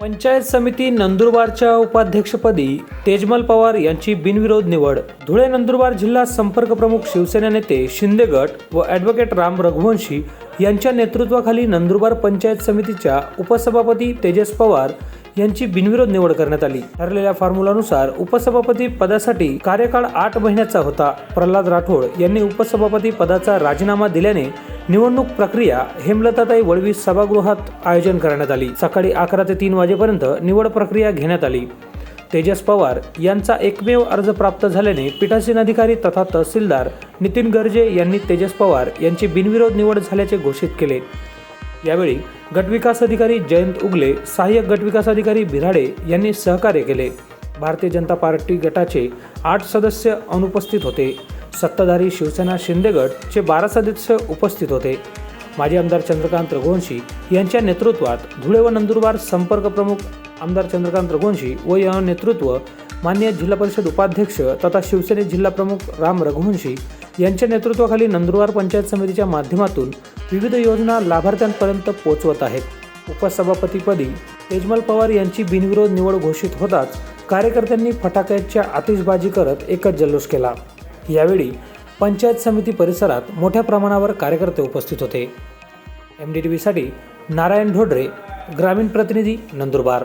पंचायत समिती नंदुरबारच्या उपाध्यक्षपदी तेजमल पवार यांची बिनविरोध निवड. धुळे नंदुरबार जिल्हा संपर्क प्रमुख शिवसेना नेते शिंदे गट व ॲडव्होकेट राम रघुवंशी यांच्या नेतृत्वाखाली नंदुरबार पंचायत समितीच्या उपसभापती तेजस पवार यांची बिनविरोध निवड करण्यात आली. ठरलेल्या फॉर्म्युलानुसार उपसभापती पदासाठी कार्यकाळ आठ महिन्याचा होता. प्रल्हाद राठोड यांनी उपसभापती पदाचा राजीनामा दिल्याने निवडणूक प्रक्रिया हेमलताताई वळवी सभागृहात आयोजन करण्यात आली. सकाळी अकरा ते तीन वाजेपर्यंत निवड प्रक्रिया घेण्यात आली. तेजस पवार यांचा एकमेव अर्ज प्राप्त झाल्याने पीठासीन अधिकारी तथा तहसीलदार नितीन गर्जे यांनी तेजस पवार यांची बिनविरोध निवड झाल्याचे घोषित केले. यावेळी गटविकास अधिकारी जयंत उगले सहाय्यक गटविकास अधिकारी भिराडे यांनी सहकार्य केले. भारतीय जनता पार्टी गटाचे आठ सदस्य अनुपस्थित होते. सत्ताधारी शिवसेना शिंदेगड चे बारा सदस्य उपस्थित होते. माजी आमदार चंद्रकांत रघुवंशी यांच्या नेतृत्वात धुळे व नंदुरबार संपर्क प्रमुख आमदार चंद्रकांत रघुवंशी व या नेतृत्व मान्य जिल्हा परिषद उपाध्यक्ष तथा शिवसेने जिल्हा प्रमुख राम रघुवंशी यांच्या नेतृत्वाखाली नंदुरबार पंचायत समितीच्या माध्यमातून विविध योजना लाभार्थ्यांपर्यंत पोहोचवत आहेत. उपसभापतीपदी तेजमल पवार यांची बिनविरोध निवड घोषित होताच कार्यकर्त्यांनी फटाक्याच्या आतिषबाजी करत एकच जल्लोष केला. यावेळी पंचायत समिती परिसरात मोठ्या प्रमाणावर कार्यकर्ते उपस्थित होते. एम डी टी व्हीसाठी नारायण ढोडरे ग्रामीण प्रतिनिधी नंदुरबार.